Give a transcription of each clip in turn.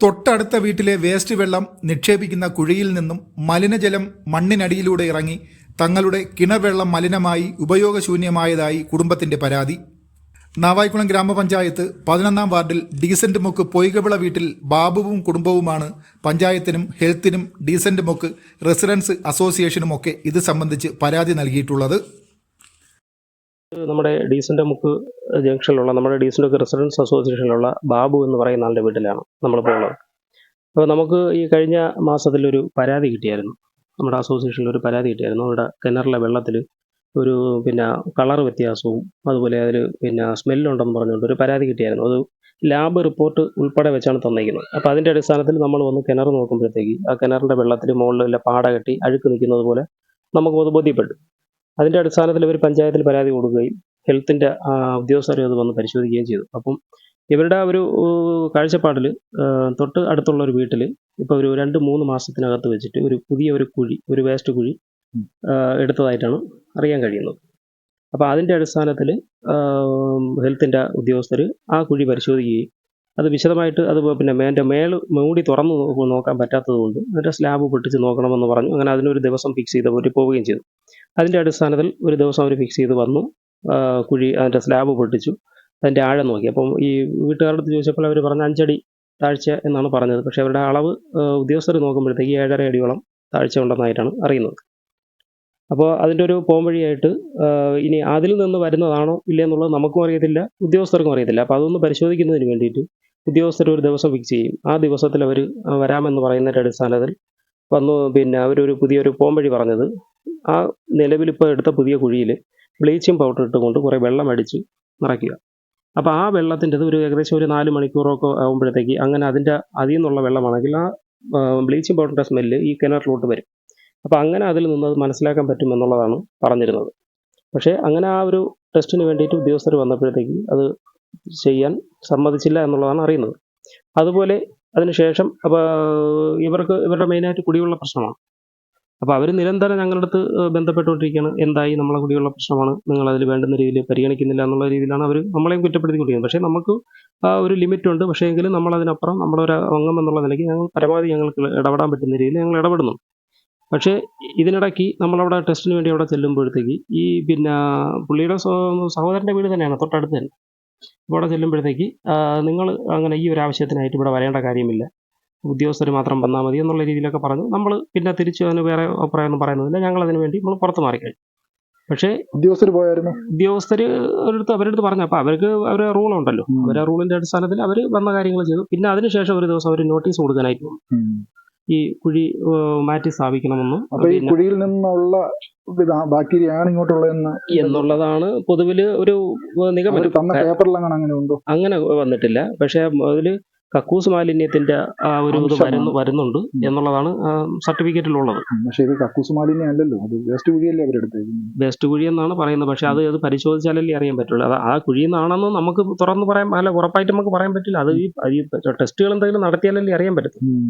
തൊട്ടടുത്ത വീട്ടിലെ വേസ്റ്റ് വെള്ളം നിക്ഷേപിക്കുന്ന കുഴിയിൽ നിന്നും മലിനജലം മണ്ണിനടിയിലൂടെ ഇറങ്ങി തങ്ങളുടെ കിണർ വെള്ളം മലിനമായി ഉപയോഗശൂന്യമായതായി കുടുംബത്തിന്റെ പരാതി. നാവായിക്കുളം ഗ്രാമപഞ്ചായത്ത് പതിനൊന്നാം വാർഡിൽ ഡീസന്റ് മുക്ക് പൊയ്കവിള വീട്ടിൽ ബാബുവും കുടുംബവുമാണ്. പഞ്ചായത്തിനും ഹെൽത്തിനും ഡീസന്റ് മുക്ക് റെസിഡൻസ് അസോസിയേഷനുമൊക്കെ ഇത് സംബന്ധിച്ച് പരാതി നൽകിയിട്ടുള്ളത്. നമ്മുടെ ഡീസന്റ് മുക്ക് ജംഗ്ഷനിലുള്ള നമ്മുടെ ഡീസന്റ് ഒക്കെ റെസിഡൻസ് അസോസിയേഷനിലുള്ള ബാബു എന്ന് പറയുന്ന ആളുടെ വീട്ടിലാണ് നമ്മളിപ്പോൾ ഉള്ളത് അപ്പോൾ നമുക്ക് ഈ കഴിഞ്ഞ മാസത്തിൽ ഒരു പരാതി കിട്ടിയായിരുന്നു. നമ്മുടെ അസോസിയേഷനിൽ ഒരു പരാതി കിട്ടിയായിരുന്നു. അവിടെ കിണറിലെ വെള്ളത്തിൽ ഒരു പിന്നെ കളർ വ്യത്യാസവും അതുപോലെ അതിൽ പിന്നെ സ്മെല്ലുണ്ടെന്ന് പറഞ്ഞുകൊണ്ട് ഒരു പരാതി കിട്ടിയായിരുന്നു. അത് ലാബ് റിപ്പോർട്ട് ഉൾപ്പെടെ വെച്ചാണ് തന്നിരിക്കുന്നത്. അപ്പോൾ അതിന്റെ അടിസ്ഥാനത്തിൽ നമ്മൾ വന്ന് കിണർ നോക്കുമ്പോഴത്തേക്ക് ആ കിണറിന്റെ വെള്ളത്തിൽ മുകളിൽ പാട കെട്ടി അഴുക്ക് നിൽക്കുന്നത് പോലെ നമുക്ക് അത് ബോധ്യപ്പെട്ടു. അതിന്റെ അടിസ്ഥാനത്തിൽ ഇവർ പഞ്ചായത്തിൽ പരാതി കൊടുക്കുകയും ഹെൽത്തിന്റെ ഉദ്യോഗസ്ഥരെ അത് വന്ന് പരിശോധിക്കുകയും ചെയ്തു. അപ്പം ഇവരുടെ ഒരു കാഴ്ചപ്പാടിൽ തൊട്ട് അടുത്തുള്ള ഒരു വീട്ടിൽ ഇപ്പോൾ ഒരു രണ്ട് മൂന്ന് മാസത്തിനകത്ത് വെച്ചിട്ട് ഒരു പുതിയ ഒരു കുഴി ഒരു വേസ്റ്റ് കുഴി എടുത്തതായിട്ടാണ് അറിയാൻ കഴിയുന്നത്. അപ്പോൾ അതിന്റെ അടിസ്ഥാനത്തിൽ ഹെൽത്തിന്റെ ഉദ്യോഗസ്ഥർ ആ കുഴി പരിശോധിക്കുകയും അത് വിശദമായിട്ട് അത് പിന്നെ മേന്റെ മേൽ മൂടി തുറന്ന് നോക്കാൻ പറ്റാത്തത് കൊണ്ട് അതിന്റെ സ്ലാബ് പൊട്ടിച്ച് നോക്കണമെന്ന് പറഞ്ഞു. അങ്ങനെ അതിനൊരു ദിവസം ഫിക്സ് ചെയ്ത് പോയി പോവുകയും ചെയ്തു. അതിന്റെ അടിസ്ഥാനത്തിൽ ഒരു ദിവസം അവർ ഫിക്സ് ചെയ്ത് വന്നു. കുഴി അതിന്റെ സ്ലാബ് പൊട്ടിച്ചു. അതിന്റെ ആഴം നോക്കി. അപ്പം ഈ വീട്ടുകാരുടെ അടുത്ത് ചോദിച്ചപ്പോൾ അവർ പറഞ്ഞ അഞ്ചടി താഴ്ച എന്നാണ് പറഞ്ഞത്. പക്ഷേ അവരുടെ അളവ് ഉദ്യോഗസ്ഥർ നോക്കുമ്പോഴത്തേക്ക് ഏഴര അടിയോളം താഴ്ച ഉണ്ടെന്നായിട്ടാണ് അറിയുന്നത്. അപ്പോൾ അതിന്റെ ഒരു പോംവഴിയായിട്ട് ഇനി അതിൽ നിന്ന് വരുന്നതാണോ ഇല്ലയെന്നുള്ളത് നമുക്കും അറിയത്തില്ല ഉദ്യോഗസ്ഥർക്കും അറിയത്തില്ല. അപ്പോൾ അതൊന്ന് പരിശോധിക്കുന്നതിന് വേണ്ടിയിട്ട് ഉദ്യോഗസ്ഥർ ഒരു ദിവസം ഫിക്സ് ചെയ്യും. ആ ദിവസത്തിൽ അവർ വരാമെന്ന് പറയുന്നതിന്റെ അടിസ്ഥാനത്തിൽ വന്നു. പിന്നെ അവരൊരു പുതിയൊരു പോംവഴി പറഞ്ഞത്. ആ നിലവിലിപ്പോൾ എടുത്ത പുതിയ കുഴിയിൽ ബ്ലീച്ചിങ് പൗഡർ ഇട്ടുകൊണ്ട് കുറേ വെള്ളം അടിച്ച് നിറയ്ക്കുക. അപ്പോൾ ആ വെള്ളത്തിന്റെത് ഒരു ഏകദേശം ഒരു നാല് മണിക്കൂറൊക്കെ ആകുമ്പോഴത്തേക്ക് അങ്ങനെ അതിന്റെ അതിൽ നിന്നുള്ള വെള്ളമാണെങ്കിൽ ആ ബ്ലീച്ചിങ് പൗഡറിന്റെ സ്മെല്ല് ഈ കിണറിലോട്ട് വരും. അപ്പോൾ അങ്ങനെ അതിൽ നിന്ന് അത് മനസ്സിലാക്കാൻ പറ്റുമെന്നുള്ളതാണ് പറഞ്ഞിരുന്നത്. പക്ഷേ അങ്ങനെ ആ ഒരു ടെസ്റ്റിന് വേണ്ടിയിട്ട് ഉദ്യോഗസ്ഥർ വന്നപ്പോഴത്തേക്ക് അത് ചെയ്യാൻ സമ്മതിച്ചില്ല എന്നുള്ളതാണ് അറിയുന്നത്. അതുപോലെ അതിനുശേഷം അപ്പോൾ ഇവർക്ക് ഇവരുടെ മെയിനായിട്ട് കുടിവെള്ള പ്രശ്നമാണ്. അപ്പോൾ അവർ നിരന്തരം ഞങ്ങളുടെ അടുത്ത് ബന്ധപ്പെട്ടുകൊണ്ടിരിക്കുകയാണ്. എന്തായി നമ്മളെ കുടിവെള്ള പ്രശ്നമാണ്? നിങ്ങൾ അതിൽ വേണ്ടുന്ന രീതിയിൽ പരിഗണിക്കുന്നില്ല എന്നുള്ള രീതിയിലാണ് അവർ നമ്മളെയും കുറ്റപ്പെടുത്തിക്കൊണ്ടിരിക്കുന്നത്. പക്ഷേ നമുക്ക് ആ ഒരു ലിമിറ്റ് ഉണ്ട് പക്ഷേ എങ്കിലും നമ്മുടെ ഒരു അംഗം എന്നുള്ള നിലയ്ക്ക് ഞങ്ങൾ പരമാവധി ഞങ്ങൾക്ക് ഇടപെടാൻ പറ്റുന്ന രീതിയിൽ ഞങ്ങൾ ഇടപെടുന്നു പക്ഷേ ഇതിനിടയ്ക്ക് നമ്മളവിടെ ടെസ്റ്റിന് വേണ്ടി അവിടെ ചെല്ലുമ്പോഴത്തേക്ക് ഈ പിന്നെ പുള്ളിയുടെ സഹോദരന്റെ വീട് തന്നെയാണ് തൊട്ടടുത്ത് തന്നെ. അപ്പോൾ അവിടെ ചെല്ലുമ്പോഴത്തേക്ക് നിങ്ങൾ അങ്ങനെ ഈ ഒരു ആവശ്യത്തിനായിട്ട് ഇവിടെ വരേണ്ട കാര്യമില്ല. ഉദ്യോഗസ്ഥർ മാത്രം വന്നാൽ മതി എന്നുള്ള രീതിയിലൊക്കെ പറഞ്ഞു. നമ്മൾ പിന്നെ തിരിച്ച് അതിന് വേറെ അഭിപ്രായമൊന്നും പറയുന്നില്ല ഞങ്ങൾ അതിന് വേണ്ടി നമ്മൾ പുറത്ത് മാറിക്കഴിഞ്ഞു. പക്ഷേ ഉദ്യോഗസ്ഥർ പോയായിരുന്നു? ഉദ്യോഗസ്ഥർ ഒരിടത്ത് അവരുടെ അടുത്ത് പറഞ്ഞു. അപ്പോൾ അവർക്ക് അവരെ റൂളുണ്ടല്ലോ. ഉണ്ടല്ലോ അവരെ റൂളിന്റെ അടിസ്ഥാനത്തിൽ അവർ വന്ന കാര്യങ്ങൾ ചെയ്തു. പിന്നെ അതിനുശേഷം ഒരു ദിവസം അവർ നോട്ടീസ് കൊടുക്കാനായിട്ട് വന്നു. ഈ കുഴി മാറ്റി സ്ഥാപിക്കണമെന്നും അപ്പൊ ഈ കുഴിയിൽ നിന്നുള്ള ബാക്ടീരിയ ആണ് ഇങ്ങോട്ടുള്ളതെന്ന് എന്നുള്ളതാണ് പൊതുവിൽ ഒരു നിഗമനം. തന്ന പേപ്പറിലങ്ങനെ അങ്ങനെ ഉണ്ടോ? അങ്ങനെ വന്നിട്ടില്ല. പക്ഷെ അതിൽ കക്കൂസ് മാലിന്യത്തിന്റെ ആ ഒരു ഇത് വരുന്നു വരുന്നുണ്ട് എന്നുള്ളതാണ് സർട്ടിഫിക്കറ്റിലുള്ളത്. പക്ഷേ ഇത് കക്കൂസ് മാലിന്യം അല്ലല്ലോ. അത് വേസ്റ്റ് കുഴിയല്ലേ അവരെടുത്തേക്കുന്നത് വേസ്റ്റ് കുഴി എന്നാണ് പറയുന്നത്. പക്ഷെ അത് അത് പരിശോധിച്ചാലല്ലേ അറിയാൻ പറ്റുള്ളൂ. അത് ആ കുഴിയിൽ നിന്നാണെന്ന് നമുക്ക് തുറന്ന് പറയാൻ അല്ല ഉറപ്പായിട്ട് നമുക്ക് പറയാൻ പറ്റില്ല. അത് ഈ ടെസ്റ്റുകൾ എന്തെങ്കിലും നടത്തിയാലല്ലേ അറിയാൻ പറ്റും ഉം.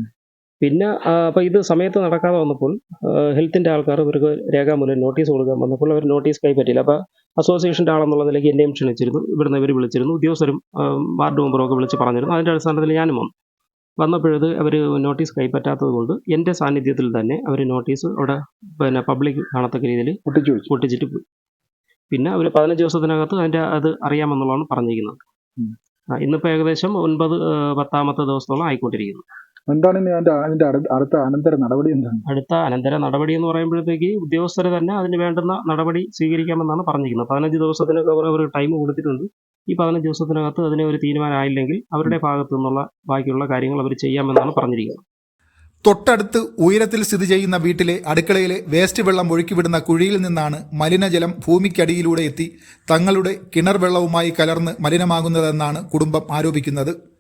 പിന്നെ അപ്പോൾ ഇത് സമയത്ത് നടക്കാതെ വന്നപ്പോൾ ഹെൽത്തിന്റെ ആൾക്കാർ ഇവർക്ക് രേഖാമൂലം നോട്ടീസ് കൊടുക്കാൻ വന്നപ്പോൾ അവർ നോട്ടീസ് കൈപ്പറ്റിയില്ല. അപ്പോൾ അസോസിയേഷന്റെ ആളെന്നുള്ള നിലയ്ക്ക് എന്നെയും ക്ഷണിച്ചിരുന്നു. ഇവിടുന്ന് ഇവർ വിളിച്ചിരുന്നു. ഉദ്യോഗസ്ഥരും വാർഡ് മെമ്പറും ഒക്കെ വിളിച്ച് പറഞ്ഞിരുന്നു. അതിന്റെ അടിസ്ഥാനത്തിൽ ഞാനും വന്നു. വന്നപ്പോഴത് അവർ നോട്ടീസ് കൈപ്പറ്റാത്തത് കൊണ്ട് എന്റെ സാന്നിധ്യത്തിൽ തന്നെ അവർ നോട്ടീസ് അവിടെ പിന്നെ പബ്ലിക് കാണത്തക്ക രീതിയിൽ പൊട്ടിച്ചു പൊട്ടിച്ചിട്ട് പോയി. പിന്നെ അവർ പതിനഞ്ച് ദിവസത്തിനകത്ത് അതിന്റെ അത് അറിയാമെന്നുള്ളതാണ് പറഞ്ഞിരിക്കുന്നത്. ഇന്നിപ്പോൾ ഏകദേശം ഒൻപത് പത്താമത്തെ ദിവസത്തോളം ആയിക്കൊണ്ടിരിക്കുന്നു. എന്താണ് ഇനി അതിന്റെ അതിന്റെ അടുത്ത- അനന്തര നടപടി എന്താണ്? അടുത്ത അനന്തര നടപടി എന്ന് പറയുമ്പോഴത്തേക്ക് ഉദ്യോഗസ്ഥർ തന്നെ അതിന് വേണ്ടുന്ന നടപടി സ്വീകരിക്കാമെന്നാണ് പറഞ്ഞിരിക്കുന്നത്. പതിനഞ്ച് ദിവസത്തിനൊക്കെ അവർ അവർ ടൈം കൊടുത്തിട്ടുണ്ട്. ഈ പതിനഞ്ച് ദിവസത്തിനകത്ത് അതിന് ഒരു തീരുമാനമായില്ലെങ്കിൽ അവരുടെ ഭാഗത്തു നിന്നുള്ള ബാക്കിയുള്ള കാര്യങ്ങൾ അവർ ചെയ്യാമെന്നാണ് പറഞ്ഞിരിക്കുന്നത്. തൊട്ടടുത്ത് ഉയരത്തിൽ സ്ഥിതി ചെയ്യുന്ന വീട്ടിലെ അടുക്കളയിലെ വേസ്റ്റ് വെള്ളം ഒഴുക്കിവിടുന്ന കുഴിയിൽ നിന്നാണ് മലിനജലം ഭൂമിക്കടിയിലൂടെ എത്തി തങ്ങളുടെ കിണർ വെള്ളവുമായി കലർന്ന് മലിനമാകുന്നതെന്നാണ് കുടുംബം ആരോപിക്കുന്നത്.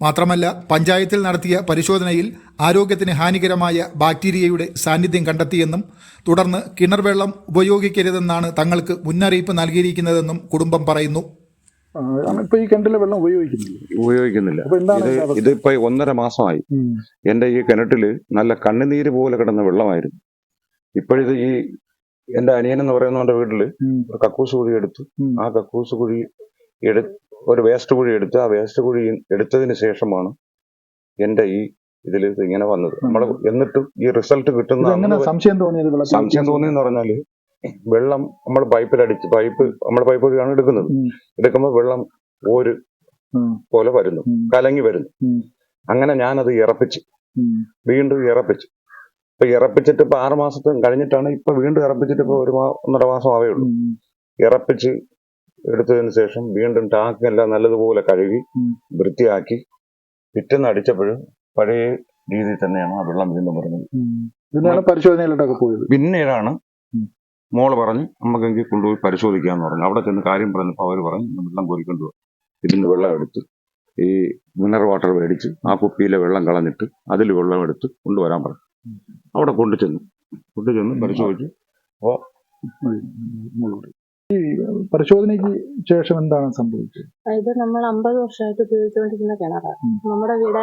മാത്രമല്ല പഞ്ചായത്തിൽ നടത്തിയ പരിശോധനയിൽ ആരോഗ്യത്തിന് ഹാനികരമായ ബാക്ടീരിയയുടെ സാന്നിധ്യം കണ്ടെത്തിയെന്നും തുടർന്ന് കിണർ വെള്ളം ഉപയോഗിക്കരുതെന്നാണ് തങ്ങൾക്ക് മുന്നറിയിപ്പ് നൽകിയിരിക്കുന്നതെന്നും കുടുംബം പറയുന്നു. ഇപ്പൊ ഈ കിണറ്റിലെ വെള്ളം ഉപയോഗിക്കുന്നില്ല? ഉപയോഗിക്കുന്നില്ല. ഇത് ഇതിപ്പോ ഒന്നര മാസമായി. എന്റെ ഈ കിണറ്റിൽ നല്ല കണ്ണുനീര് പോലെ കിടന്ന വെള്ളമായിരുന്നു. ഇപ്പോഴിത് ഈ എന്റെ അനിയൻ എന്ന് പറയുന്നവന്റെ വീട്ടിൽ കക്കൂസ് കുഴി എടുത്തു. ആ കക്കൂസ് കുഴി എടു ഒരു വേസ്റ്റ് കുഴി എടുത്ത് ആ വേസ്റ്റ് കുഴി എടുത്തതിന് ശേഷമാണ് എന്റെ ഈ ഇതിൽ ഇങ്ങനെ വന്നത്. നമ്മൾ എന്നിട്ടും ഈ റിസൾട്ട് കിട്ടുന്ന സംശയം തോന്നിയത് സംശയം തോന്നിയെന്ന് പറഞ്ഞാൽ വെള്ളം നമ്മൾ പൈപ്പിലടിച്ച് പൈപ്പ് നമ്മൾ പൈപ്പ് വഴിയാണ് എടുക്കുന്നത്. എടുക്കുമ്പോൾ വെള്ളം ഒരു പോലെ വരുന്നു കലങ്ങി വരുന്നു. അങ്ങനെ ഞാനത് ഇറപ്പിച്ച്. വീണ്ടും ഇറപ്പിച്ചു. ഇപ്പൊ ഇറപ്പിച്ചിട്ട് ഇപ്പൊ ആറ് മാസത്തെ കഴിഞ്ഞിട്ടാണ് ഇപ്പൊ വീണ്ടും ഇറപ്പിച്ചിട്ട് ഇപ്പൊ ഒരു ഒന്നര മാസം ആവേ ഉള്ളൂ. ഇറപ്പിച്ച് എടുത്തതിന് ശേഷം വീണ്ടും ടാങ്കെല്ലാം നല്ലതുപോലെ കഴുകി വൃത്തിയാക്കി പിറ്റേന്ന് അടിച്ചപ്പോഴും പഴയ രീതിയിൽ തന്നെയാണ് ആ വെള്ളം വീണ്ടും പറഞ്ഞത് പിന്നെയാണ് പരിശോധനയിലോട്ടൊക്കെ പോയത്. പിന്നീടാണ്. മോൾ പറഞ്ഞു നമുക്കെങ്കിൽ കൊണ്ടുപോയി പരിശോധിക്കാന്ന് പറഞ്ഞു. അവിടെ ചെന്ന് കാര്യം പറഞ്ഞപ്പോൾ അവർ പറഞ്ഞു "ഇന്ന് വെള്ളം കോരിക്കൊണ്ട് പോകും ഇതിന് വെള്ളം എടുത്ത് ഈ മിനറൽ വാട്ടർ മേടിച്ച് ആ കുപ്പിയിലെ വെള്ളം കളഞ്ഞിട്ട് അതിൽ വെള്ളം എടുത്ത് കൊണ്ടുവരാൻ പറഞ്ഞു. അവിടെ കൊണ്ടുചെന്നു. കൊണ്ടുചെന്ന് പരിശോധിച്ചു മുകളിൽ. ഈ പരിശോധനയ്ക്ക് ശേഷം എന്താണ് സംഭവിച്ചത്? ഇത് നമ്മൾ അമ്പത് വർഷമായിട്ട് ഉപയോഗിച്ചുകൊണ്ടിരുന്ന കിണറാണ്. നമ്മുടെ വീട്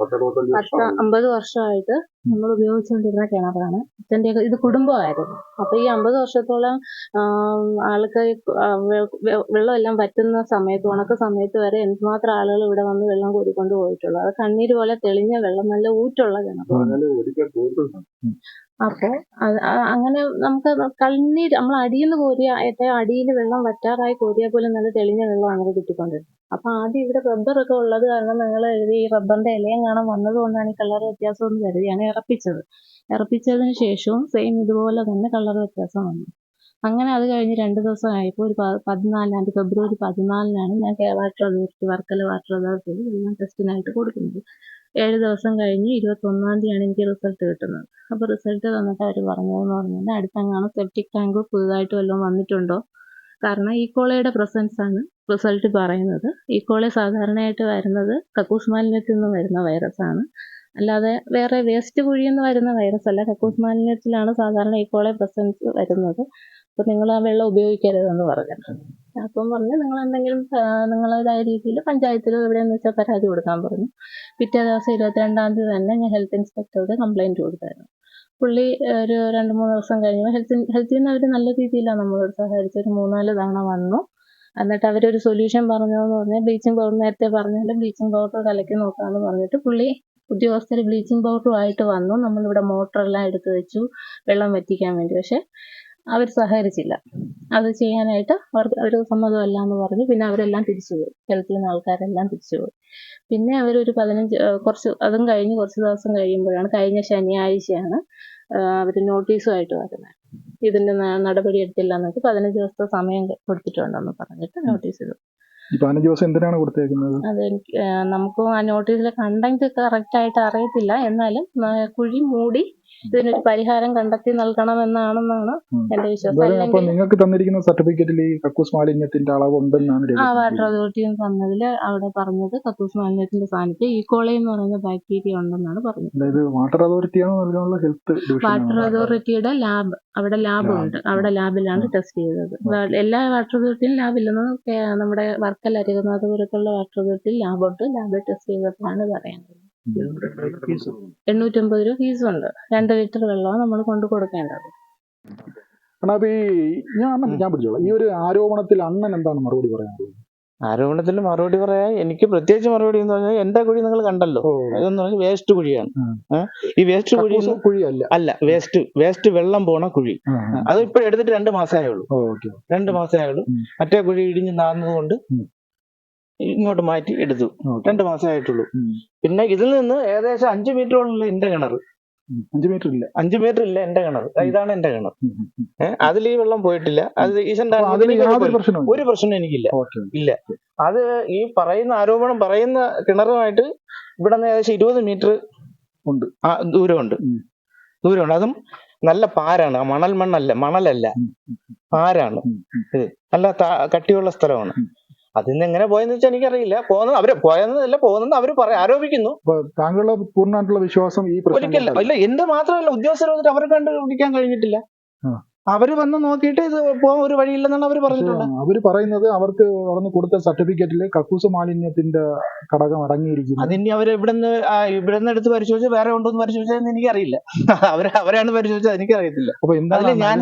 പത്ത് അമ്പത് വർഷമായിട്ട് നമ്മൾ ഉപയോഗിച്ചുകൊണ്ടിരുന്ന കിണറാണ്. അച്ഛന്റെ ഇത് കുടുംബമായിരുന്നു. അപ്പൊ ഈ അമ്പത് വർഷത്തോളം ആൾക്ക് വെള്ളമെല്ലാം വറ്റുന്ന സമയത്ത് ഉണക്ക സമയത്ത് വരെ എന്തുമാത്രം ആളുകൾ ഇവിടെ വന്ന് വെള്ളം കോരിക്കൊണ്ട് പോയിട്ടുള്ളൂ. അത് കണ്ണീര് പോലെ തെളിഞ്ഞ വെള്ളം നല്ല ഊറ്റുള്ള കിണറാണ്. അപ്പോൾ അങ്ങനെ നമുക്ക് കണ്ണീര് നമ്മൾ അടിയിൽ നിന്ന് കോരിയ അടിയിൽ വെള്ളം വറ്റാറായി കോരിയാൽ പോലും നല്ല തെളിഞ്ഞ വെള്ളം അങ്ങനെ കിട്ടിക്കൊണ്ടിരുന്നത് അപ്പൊ ആദ്യം ഇവിടെ റബ്ബറൊക്കെ ഉള്ളത് കാരണം നിങ്ങൾ എഴുതി ഈ റബ്ബറിന്റെ ഇലയും കാണാൻ വന്നത് കൊണ്ടാണ് ഈ കളർ വ്യത്യാസം എന്ന് കരുതിയാണ് ഇറപ്പിച്ചത്. ഇറപ്പിച്ചതിന് ശേഷവും സെയിം ഇതുപോലെ തന്നെ കളർ വ്യത്യാസം വന്നു. അങ്ങനെ അത് കഴിഞ്ഞ് രണ്ട് ദിവസം ആയപ്പോൾ ഒരു പതിനാലിനാണ് ഫെബ്രുവരി പതിനാലിനാണ് ഞാൻ K water authority Varkala water അതോറിറ്റിയിൽ വെള്ളം ടെസ്റ്റിനായിട്ട് കൊടുക്കുന്നത്. ഏഴ് ദിവസം കഴിഞ്ഞ് ഇരുപത്തൊന്നാം തീയതിയാണ് എനിക്ക് റിസൾട്ട് കിട്ടുന്നത്. അപ്പോൾ റിസൾട്ട് തന്നിട്ട് അവർ പറഞ്ഞതെന്ന് പറഞ്ഞാൽ അടുത്തെങ്ങാനും സെപ്റ്റിക് ടാങ്ക് പുതുതായിട്ട് വല്ലതും വന്നിട്ടുണ്ടോ? കാരണം ഈക്കോളയുടെ പ്രസൻസ് ആണ് റിസൾട്ട് പറയുന്നത്. ഈ കോള സാധാരണയായിട്ട് വരുന്നത് കക്കൂസ് മാലിന്യത്തിൽ നിന്ന് വരുന്ന ആണ്. അല്ലാതെ വേറെ വേസ്റ്റ് കുഴിയിൽ നിന്ന് വരുന്ന വൈറസ് അല്ല. കക്കൂസ് മാലിന്യത്തിലാണ് സാധാരണ ഈ ഈക്കോളെ പ്രസൻസ് വരുന്നത്. അപ്പോൾ നിങ്ങൾ ആ വെള്ളം ഉപയോഗിക്കരുതെന്ന് പറഞ്ഞു അപ്പം പറഞ്ഞു നിങ്ങൾ എന്തെങ്കിലും നിങ്ങളേതായ രീതിയിൽ പഞ്ചായത്തിൽ എവിടെയെന്ന് വെച്ചാൽ പരാതി കൊടുക്കാൻ പറഞ്ഞു. പിറ്റേ ദിവസം ഇരുപത്തിരണ്ടാം തീയതി തന്നെ ഞാൻ ഹെൽത്ത് ഇൻസ്പെക്ടറുടെ കംപ്ലൈന്റ് കൊടുത്തായിരുന്നു. പുള്ളി ഒരു രണ്ട് മൂന്ന് ദിവസം കഴിഞ്ഞപ്പോൾ ഹെൽത്ത് ഹെൽത്തിൽ നിന്ന് അവർ നല്ല രീതിയിലാണ് നമ്മളോട് സഹകരിച്ച് ഒരു മൂന്നാൽ തവണ വന്നു. എന്നിട്ട് അവരൊരു സൊല്യൂഷൻ പറഞ്ഞു എന്ന് പറഞ്ഞാൽ ബ്ലീച്ചിങ് പൗഡർ നേരത്തെ പറഞ്ഞാൽ ബ്ലീച്ചിങ് പൗഡർ കലക്കി നോക്കാമെന്ന് പറഞ്ഞിട്ട് പുള്ളി ഉദ്യോഗസ്ഥർ ബ്ലീച്ചിങ് പൗഡറുമായിട്ട് വന്നു. നമ്മളിവിടെ മോട്ടറെല്ലാം എടുത്ത് വെച്ചു. വെള്ളം വറ്റിക്കാൻ വേണ്ടി. പക്ഷേ അവർ സഹകരിച്ചില്ല. അത് ചെയ്യാനായിട്ട് അവർക്ക് അവർ സമ്മതമല്ല എന്ന് പറഞ്ഞു. പിന്നെ അവരെല്ലാം തിരിച്ചുപോയി ഹെൽത്തിൽ നിന്ന് ആൾക്കാരെല്ലാം തിരിച്ചുപോയി പിന്നെ അവരൊരു പതിനഞ്ച് കുറച്ച് അതും കഴിഞ്ഞ് കുറച്ച് ദിവസം കഴിയുമ്പോഴാണ് കഴിഞ്ഞ ശനിയാഴ്ചയാണ് അവർ നോട്ടീസുമായിട്ട് വരുന്നത് ഇതിന്റെ നടപടി എടുത്തില്ല എന്നൊക്കെ പതിനഞ്ച് ദിവസത്തെ സമയം കൊടുത്തിട്ടുണ്ടെന്ന് പറഞ്ഞിട്ട് നോട്ടീസ് ഇടും പതിനഞ്ച് ദിവസം എന്തിനാണ് കൊടുത്തേക്കുന്നത്? അതെനിക്ക് നമുക്ക് ആ നോട്ടീസിലെ കണ്ടന്റ് കറക്റ്റ് ആയിട്ട് അറിയത്തില്ല. എന്നാലും കുഴി മൂടി ഇതിനൊരു പരിഹാരം കണ്ടെത്തി നൽകണമെന്നാണെന്നാണ്. എന്റെ വിശ്വാസം. നിങ്ങൾക്ക് തന്നിരിക്കുന്ന സർട്ടിഫിക്കറ്റിൽ ഈ കക്കൂസ് മാലിന്യത്തിന്റെ അളവ് ഉണ്ടെന്നാണ് ആ വാട്ടർ അതോറിറ്റിയും തന്നതിൽ അവിടെ പറഞ്ഞത് കക്കൂസ് മാലിന്യത്തിന്റെ സാന്നിധ്യം ഈക്കോളി എന്ന് പറയുന്ന ബാക്ടീരിയ ഉണ്ടെന്നാണ് പറഞ്ഞത്. അതായത് വാട്ടർ അതോറിറ്റിയാണോ നൽകാനുള്ള ഹെൽത്ത് വാട്ടർ അതോറിറ്റിയുടെ ലാബ് അവിടെ ലാബ് ഉണ്ട്. അവിടെ ലാബിലാണ് ടെസ്റ്റ് ചെയ്തത്. എല്ലാ വാട്ടർ അതോറിറ്റിയും ലാബില്ലെന്ന് നമ്മുടെ വർക്കല അരികനാഥപുരത്തുള്ള വാട്ടർ അതോറിറ്റിയിൽ ലാബുണ്ട്. ലാബിൽ ടെസ്റ്റ് ചെയ്തപ്പോഴാണ് പറയുന്നത്. എണ്ണൂറ്റമ്പത് രൂപ ഫീസുണ്ട്. രണ്ട് ലിറ്റർ വെള്ളമാണ് നമ്മൾ കൊണ്ട് കൊടുക്കേണ്ടത്. അപ്പൊ ഈ ഞാൻ ഞാൻ പിടിച്ചോളാം. ഈ ഒരു ആരോപണത്തിൽ അണ്ണൻ എന്താണ് മറുപടി പറയാനുള്ളത് ആരോപണത്തിന് മറുപടി പറയാ എനിക്ക് പ്രത്യേകിച്ച് മറുപടി എന്ന് പറഞ്ഞാൽ എന്റെ കുഴി നിങ്ങൾ കണ്ടല്ലോ. അതെന്ന് പറഞ്ഞാൽ വേസ്റ്റ് കുഴിയാണ്. ഈ വേസ്റ്റ് കുഴി കുഴിയല്ല. അല്ല വേസ്റ്റ് വേസ്റ്റ് വെള്ളം പോണ കുഴി. അത് ഇപ്പൊ എടുത്തിട്ട് രണ്ട് മാസമേ ഉള്ളൂ രണ്ട് മാസമേ ഉള്ളൂ. മറ്റേ കുഴി ഇടിഞ്ഞു നാന്നതുകൊണ്ട്. ഇങ്ങോട്ട് മാറ്റി എടുത്തു. രണ്ടു മാസമേ ആയിട്ടുള്ളൂ. പിന്നെ ഇതിൽ നിന്ന് ഏകദേശം അഞ്ചു മീറ്ററോളം എന്റെ കിണർ. അഞ്ചു മീറ്റർ ഇല്ല. അഞ്ചു മീറ്റർ ഇല്ല എന്റെ കിണർ. ഇതാണ് എന്റെ കിണർ. അതിൽ ഈ വെള്ളം പോയിട്ടില്ല. അത് ഈശന്റെ ഒരു പ്രശ്നം എനിക്കില്ല. ഇല്ല. അത് ഈ പറയുന്ന ആരോപണം പറയുന്ന കിണറുമായിട്ട് ഇവിടെ നിന്ന് ഏകദേശം ഇരുപത് മീറ്റർ ഉണ്ട്. ആ ദൂരമുണ്ട്. ദൂരമുണ്ട്. അതും നല്ല പാരാണ്. മണൽ മണ്ണല്ല മണലല്ല. പാരാണ്. ഇത് നല്ല കട്ടിയുള്ള സ്ഥലമാണ്. അതിന്ന് എങ്ങനെ പോയെന്ന് വെച്ചാൽ എനിക്കറിയില്ല. പോകുന്നത് അവർ പോയെന്നല്ല പോകുന്നത് അവർ പറയാം ആരോപിക്കുന്നു. താങ്കളുടെ പൂർണമായിട്ടുള്ള വിശ്വാസം ഈ ഒരിക്കലും ഇല്ല എന്റെ മാത്രമല്ല ഉദ്യോഗസ്ഥർ വന്നിട്ട് അവരെ കണ്ടുപിടിക്കാൻ കഴിഞ്ഞിട്ടില്ല. അവർ വന്ന് നോക്കിയിട്ട് ഇത് പോകാൻ ഒരു വഴിയില്ലെന്നാണ് അവർ പക്ഷേ പറഞ്ഞിട്ടുള്ളത് അവർ പറയുന്നത് അവർക്ക് അവിടുന്ന് കൊടുത്ത സർട്ടിഫിക്കറ്റിൽ കക്കൂസ് മാലിന്യത്തിന്റെ ഘടകം അടങ്ങിയിരിക്കുന്നു. അതിനി അവർ ഇവിടുന്ന് ഇവിടെ ഇവിടുന്ന് എടുത്ത് പരിശോധിച്ച് വേറെ ഉണ്ടോ എന്ന് പരിശോധിച്ചതെന്ന് എനിക്കറിയില്ല. അവർ അവരാണ് പരിശോധിച്ചത് എനിക്കറിയത്തില്ല. അപ്പൊ എന്താ ഞാൻ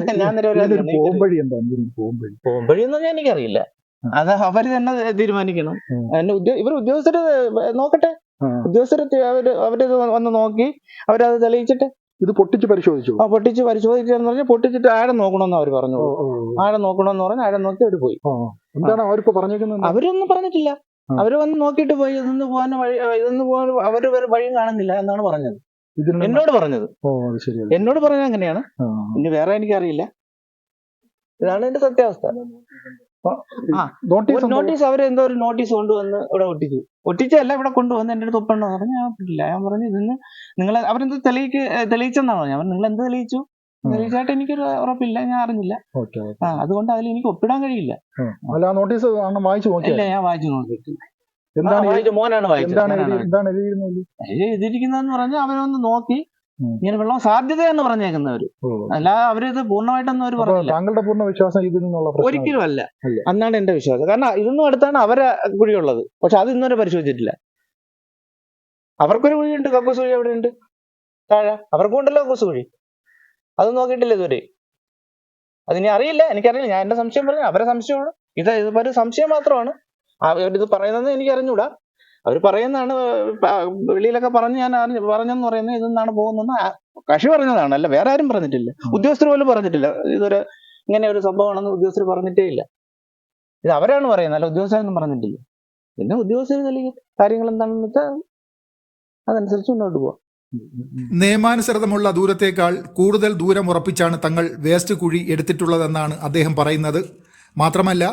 പോകുമ്പഴി എന്താ? ഇതിനൊരു പോംവഴി. പോകുമ്പോഴെന്ന് പറഞ്ഞാൽ എനിക്കറിയില്ല. അത് അവർ തന്നെ തീരുമാനിക്കണം. അതിന്റെ ഉദ്യോ ഇവർ ഉദ്യോഗസ്ഥര് നോക്കട്ടെ. ഉദ്യോഗസ്ഥര് അവർ അവർ വന്ന് നോക്കി അവരത് തെളിയിച്ചിട്ട് ഇത് പൊട്ടിച്ച് പരിശോധിച്ചു. ആ പൊട്ടിച്ച് പരിശോധിക്കാന്ന് പറഞ്ഞാൽ പൊട്ടിച്ചിട്ട് ആഴം നോക്കണമെന്ന് അവർ പറഞ്ഞു. ആഴം നോക്കണമെന്ന് പറഞ്ഞാൽ ആഴം നോക്കി അവർ പോയി. എന്താണ് അവരിപ്പോ പറഞ്ഞേക്കുന്നത് അവരൊന്നും പറഞ്ഞിട്ടില്ല. അവർ വന്ന് നോക്കിയിട്ട് പോയി ഇതൊന്നും പോകാൻ വഴി ഇതൊന്നും പോകാൻ അവർ വേറെ വഴിയും കാണുന്നില്ല എന്നാണ് പറഞ്ഞത്. എന്നോട് പറഞ്ഞത്. എന്നോട് പറഞ്ഞത് അങ്ങനെയാണ്. ഇനി വേറെ എനിക്കറിയില്ല. ഇതാണ് എന്റെ സത്യാവസ്ഥ. നോട്ടീസ് അവർ എന്തോ ഒരു നോട്ടീസ് കൊണ്ടുവന്ന് ഇവിടെ ഒട്ടിച്ചു. ഒട്ടിച്ചല്ല ഇവിടെ കൊണ്ടുവന്ന് എന്റെ അടുത്ത് ഒപ്പെണ്ണോ പറഞ്ഞു ഞാൻ ഒപ്പിട്ടില്ല. ഞാൻ പറഞ്ഞു ഇതിന്ന് നിങ്ങൾ അവരെന്ത് തെളിയിക്ക് തെളിയിച്ചെന്നാ പറഞ്ഞു നിങ്ങൾ എന്ത് തെളിയിച്ചു. തെളിയിച്ചായിട്ട് എനിക്കൊരു ഉറപ്പില്ല. ഞാൻ അറിഞ്ഞില്ല. ആ അതുകൊണ്ട് അതിൽ എനിക്ക് ഒപ്പിടാൻ കഴിയില്ല. അല്ല നോട്ടീസ് വായിച്ചു ഇല്ല ഞാൻ വായിച്ചു നോക്കിയിട്ട് എന്താണ് ആ, എഴുതി- വായിച്ചു. മോനാണ് വായിച്ചത്. എഴുതിയിരിക്കുന്നതെന്ന് പറഞ്ഞാൽ അവരൊന്ന് നോക്കി. ഇങ്ങനെ വെള്ളം സാധ്യതയെന്ന് പറഞ്ഞേക്കുന്നവര്. പറഞ്ഞേക്കുന്നവർ അല്ലാതെ അവരിത് പൂർണമായിട്ടൊന്നും അവർ പറഞ്ഞില്ല. താങ്കളുടെ പൂർണ വിശ്വാസം ഇതിൽ നിന്നുള്ള ഒരിക്കലും അല്ല. അന്നാണ് എന്റെ വിശ്വാസം. കാരണം ഇതൊന്നും അടുത്താണ് അവരെ കുഴിയുള്ളത്. പക്ഷെ അത് ഇന്നുവരെ പരിശോധിച്ചിട്ടില്ല. അവർക്കൊരു കുഴിയുണ്ട്. കക്കൂസ് കുഴി അവിടെ ഉണ്ട് താഴെ. അവർക്കും ഉണ്ടല്ലോ കക്കൂസ് കുഴി. അത് നോക്കിയിട്ടില്ല ഇതുവരെ. അതിനി അറിയില്ല. എനിക്കറിയില്ല. ഞാൻ എന്റെ സംശയം പറഞ്ഞു അവരെ സംശയമാണ്. ഇത് ഇതിപ്പോ ഒരു സംശയം മാത്രമാണ്. അവരിത് പറയുന്നത് എനിക്ക് അറിഞ്ഞൂടാ അവർ പറയുന്നതാണ് വെളിയിലൊക്കെ പറഞ്ഞ് ഞാൻ അറിഞ്ഞു പറഞ്ഞെന്ന് പറയുന്നത് ഇതെന്നാണ് പോകുന്നത് കക്ഷി പറഞ്ഞതാണ്. അല്ല വേറെ ആരും പറഞ്ഞിട്ടില്ല. ഉദ്യോഗസ്ഥർ പോലും പറഞ്ഞിട്ടില്ല. ഇതൊരു ഇങ്ങനെ ഒരു സംഭവമാണെന്ന് ഉദ്യോഗസ്ഥർ പറഞ്ഞിട്ടേ ഇല്ല. ഇത് അവരാണ് പറയുന്നത്. അല്ല ഉദ്യോഗസ്ഥരൊന്നും പറഞ്ഞിട്ടില്ല. പിന്നെ ഉദ്യോഗസ്ഥർ നൽകി കാര്യങ്ങൾ എന്താണെന്ന് വെച്ചാൽ അതനുസരിച്ച് മുന്നോട്ട് പോവാം. നിയമാനുസൃതമുള്ള ദൂരത്തേക്കാൾ കൂടുതൽ ദൂരം ഉറപ്പിച്ചാണ് തങ്ങൾ വേസ്റ്റ് കുഴി എടുത്തിട്ടുള്ളതെന്നാണ് അദ്ദേഹം പറയുന്നത്. മാത്രമല്ല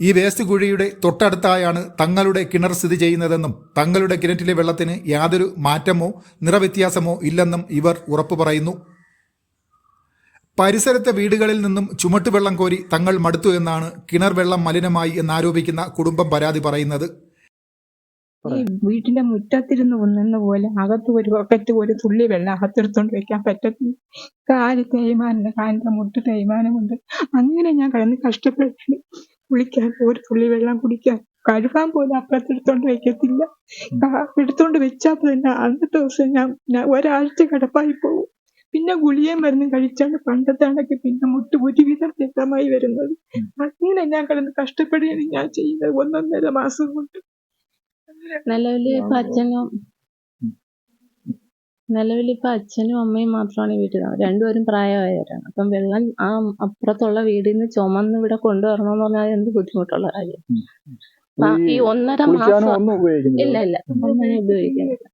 ഈ വേസ്റ്റ് കുഴിയുടെ തൊട്ടടുത്തായാണ് തങ്ങളുടെ കിണർ സ്ഥിതി ചെയ്യുന്നതെന്നും തങ്ങളുടെ കിണറ്റിലെ വെള്ളത്തിന് യാതൊരു മാറ്റമോ നിറവ്യത്യാസമോ ഇല്ലെന്നും ഇവർ ഉറപ്പു പറയുന്നു. പരിസരത്തെ വീടുകളിൽ നിന്നും ചുമട്ടുവെള്ളം കോരി തങ്ങൾ മടുത്തു എന്നാണ് കിണർ വെള്ളം മലിനമായി എന്നാരോപിക്കുന്ന കുടുംബം പരാതി പറയുന്നത്. വീട്ടിന്റെ മുറ്റത്തിരുന്ന് ഉണ്ണുന്ന പോലെ അകത്ത് ഒരു ബക്കറ്റ് ഒരു തുള്ളി വെള്ളം അകത്തെടുത്തോണ്ട് വെക്കാൻ പറ്റത്തില്ല. കാൽ തേയ്മാനുണ്ട് കാലിന്റെ മുട്ട് തേയ്മാനമുണ്ട് അങ്ങനെ ഞാൻ കിടന്ന് കഷ്ടപ്പെട്ട് കുളിക്കാൻ ഒരു തുള്ളി വെള്ളം കുടിക്കാൻ. കഴുകാൻ പോലും അപ്പുറത്തെടുത്തോണ്ട് വെക്കത്തില്ല. ആ, എടുത്തോണ്ട് വെച്ചാൽ തന്നെ അന്നത്തെ ദിവസം ഞാൻ ഞാൻ ഒരാഴ്ച കിടപ്പായി പോകും പിന്നെ ഗുളികയും മരുന്നും കഴിച്ചാണ് പണ്ടത്തെ പിന്നെ മുട്ട് ഒരുവിധം വ്യക്തമായി വരുന്നത്. അങ്ങനെ ഞാൻ കിടന്ന് കഷ്ടപ്പെടുകയാണ് ഞാൻ ചെയ്യുന്നത് ഒന്നൊന്നര മാസം കൊണ്ട്. നല്ല വലിയ അച്ഛനും നിലവിൽ ഇപ്പൊ അച്ഛനും അമ്മയും മാത്രമാണ് ഈ വീട്ടിൽ നിന്ന് രണ്ടുപേരും പ്രായമായവരാണ്. അപ്പം വെള്ളം ആ അപ്പുറത്തുള്ള വീടിൽ നിന്ന് ചുമന്ന് ഇവിടെ കൊണ്ടുവരണമെന്ന് പറഞ്ഞാൽ എന്ത് ബുദ്ധിമുട്ടുള്ള കാര്യം? ഈ ഒന്നര മാസം ഇല്ല ഇല്ല. ഒന്നും ഉപയോഗിക്കുന്നില്ല.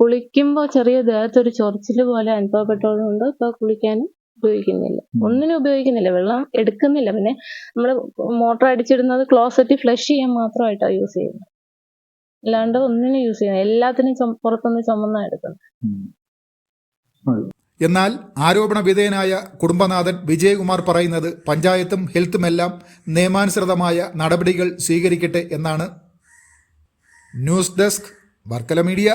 കുളിക്കുമ്പോൾ ചെറിയ ദേഹത്തൊരു ചൊറിച്ചിൽ പോലെ അനുഭവപ്പെട്ടതുകൊണ്ട് ഇപ്പൊ കുളിക്കാനും ഉപയോഗിക്കുന്നില്ല. ഒന്നിനും ഉപയോഗിക്കുന്നില്ല. വെള്ളം എടുക്കുന്നില്ല. പിന്നെ നമ്മൾ മോട്ടർ അടിച്ചിടുന്നത് ക്ലോസറ്റ് ഫ്ലഷ് ചെയ്യാൻ മാത്രമായിട്ടാണ് യൂസ് ചെയ്യുന്നത്. അല്ലാണ്ട് ഒന്നിനും യൂസ് ചെയ്യുന്നത് എല്ലാത്തിനും പുറത്തുനിന്ന് ചുമന്ന എടുക്കുന്നത്. എന്നാൽ ആരോപണ വിധേയനായ കുടുംബനാഥൻ വിജയകുമാർ പറയുന്നത് പഞ്ചായത്തും ഹെൽത്തുമെല്ലാം നിയമാനുസൃതമായ നടപടികൾ സ്വീകരിക്കട്ടെ എന്നാണ്. News desk Varkala media.